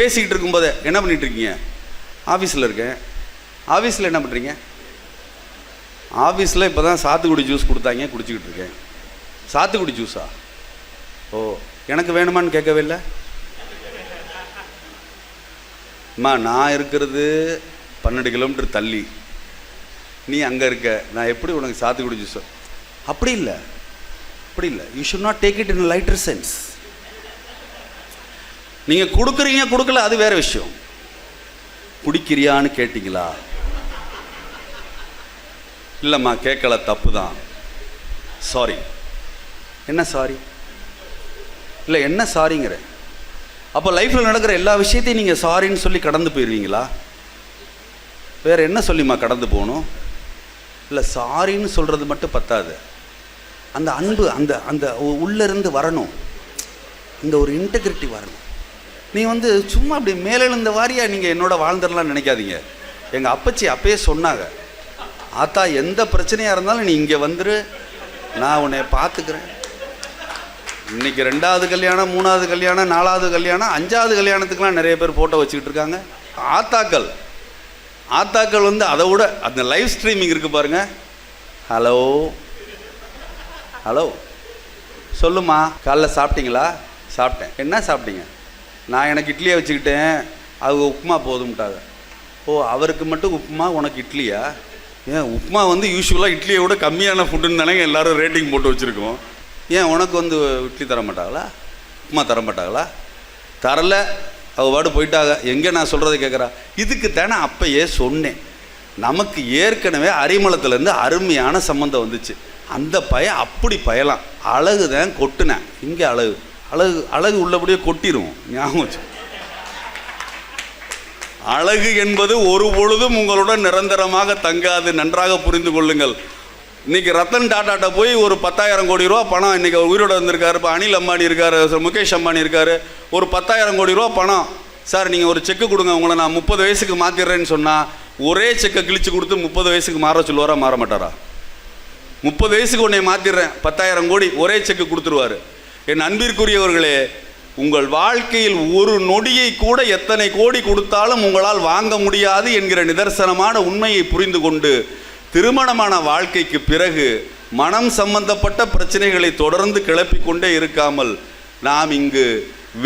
பேசிக்கிட்டு இருக்கும்போதே என்ன பண்ணிகிட்டு இருக்கீங்க? ஆஃபீஸில் இருக்கேன். ஆஃபீஸில் என்ன பண்ணுறீங்க ஆஃபீஸில் இப்போ தான் சாத்துக்குடி ஜூஸ் கொடுத்தாங்க குடிச்சிக்கிட்டு இருக்கேன். சாத்துக்குடி ஜூஸா ஓ எனக்கு வேணுமான்னு கேட்கவே இல்லை? அம்மா நான் இருக்கிறது பன்னெண்டு கிலோமீட்டர் தள்ளி. நீ அங்கே இருக்க. நான் எப்படி உனக்கு சாத்துக்குடி ஜூஸ் அப்படி இல்லை. அப்படி இல்லை. You should not take it in lighter sense நீங்கள் கொடுக்குறீங்க கொடுக்கல அது வேற விஷயம். குடிக்கிறியான்னு கேட்டிங்களா? இல்லைம்மா கேட்கல தப்பு தான் சாரி என்ன சாரி இல்லை என்ன சாரிங்கிற அப்போ லைஃப்பில் நடக்கிற எல்லா விஷயத்தையும் நீங்கள் சாரின்னு சொல்லி கடந்து போயிடுவீங்களா வேறு என்ன சொல்லிம்மா கடந்து போகணும்? இல்லை சாரின்னு சொல்கிறது மட்டும் பத்தாது. அந்த அன்பு அந்த அந்த உள்ளேருந்து வரணும். இந்த ஒரு இன்டெகிரிட்டி வரணும். நீ வந்து சும்மா அப்படி மேலெழுந்த வாரியாக நீங்கள் என்னோட வாழ்ந்துடலாம்னு நினைக்காதீங்க. எங்கள் அப்பச்சி அப்பயே சொன்னாங்க. ஆத்தா எந்த பிரச்சனையாக இருந்தாலும் நீ இங்கே வந்துரு. நான் உன்னை பார்த்துக்கிறேன் இன்றைக்கி ரெண்டாவது கல்யாணம் மூணாவது கல்யாணம் நாலாவது கல்யாணம் அஞ்சாவது கல்யாணத்துக்கெலாம் நிறைய பேர் ஃபோட்டோ வச்சுக்கிட்டு இருக்காங்க. ஆத்தாக்கள். ஆத்தாக்கள் வந்து அதை விட அந்த லைவ் ஸ்ட்ரீமிங் இருக்குது பாருங்கள் ஹலோ ஹலோ சொல்லுமா காலைல சாப்பிட்டீங்களா? சாப்பிட்டேன். என்ன சாப்பிட்டீங்க? நான் எனக்கு இட்லியை வச்சுக்கிட்டேன் அவங்க உப்புமா போதும்ட்டாங்க. ஓ அவருக்கு மட்டும் உப்புமா உனக்கு இட்லியா? ஏன் உப்புமா வந்து யூஸ்வலாக இட்லியை விட கம்மியான ஃபுட்டுன்னு தானே எல்லோரும் ரேட்டிங் போட்டு வச்சுருக்கோம். ஏன் உனக்கு வந்து இட்லி தர மாட்டாங்களா? உப்புமா தர மாட்டாங்களா? தரல அவ பாடு போயிட்டாங்க. எங்கே நான் சொல்கிறத கேட்குறா இதுக்கு தானே அப்பயே சொன்னேன். நமக்கு ஏற்கனவே அரிமளத்துலேருந்து அருமையான சம்மந்தம் வந்துச்சு. அந்த பயம் அப்படி பயலாம். அழகு தான் கொட்டுனேன். இங்கே அழகு. அழகு அழகு உள்ளபடியே கொட்டிடும் ஞாபகம் வச்சு. அழகு என்பது ஒரு பொழுதும் உங்களுடன் நிரந்தரமாக தங்காது. நன்றாக புரிந்து கொள்ளுங்கள். இன்னைக்கு ரத்தன் டாட்டாட்ட போய் ஒரு பத்தாயிரம் கோடி ரூபா பணம் இன்னைக்கு அவர் உயிரோட வந்திருக்காரு. இப்போ அனில் அம்பானி இருக்காரு முகேஷ் அம்பானி இருக்காரு. ஒரு பத்தாயிரம் கோடி ரூபா பணம். சார் நீங்கள் ஒரு செக்கு கொடுங்க. உங்களை நான் முப்பது வயசுக்கு மாற்றிடுறேன்னு சொன்னால் ஒரே செக்கை கிழிச்சு கொடுத்து முப்பது வயசுக்கு மாற சொல்லுவாரா? மாற மாட்டாரா? முப்பது வயசுக்கு உன்னை மாற்றிடுறேன் பத்தாயிரம் கோடி ஒரே செக்கு கொடுத்துருவாரு. என் அன்பிற்குரியவர்களே உங்கள் வாழ்க்கையில் ஒரு நொடியை கூட எத்தனை கோடி கொடுத்தாலும் உங்களால் வாங்க முடியாது என்கிற நிதர்சனமான உண்மையை புரிந்து கொண்டு திருமணமான வாழ்க்கைக்கு பிறகு மனம் சம்பந்தப்பட்ட பிரச்சனைகளை தொடர்ந்து கிளப்பிக் கொண்டே இருக்காமல் நாம் இங்கு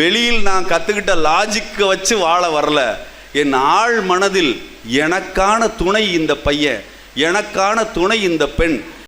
வெளியில் நான் கற்றுக்கிட்ட லாஜிக்கை வச்சு வாழ வரல. என் ஆழ் மனதில் எனக்கான துணை இந்த பையன் எனக்கான துணை இந்த பெண்.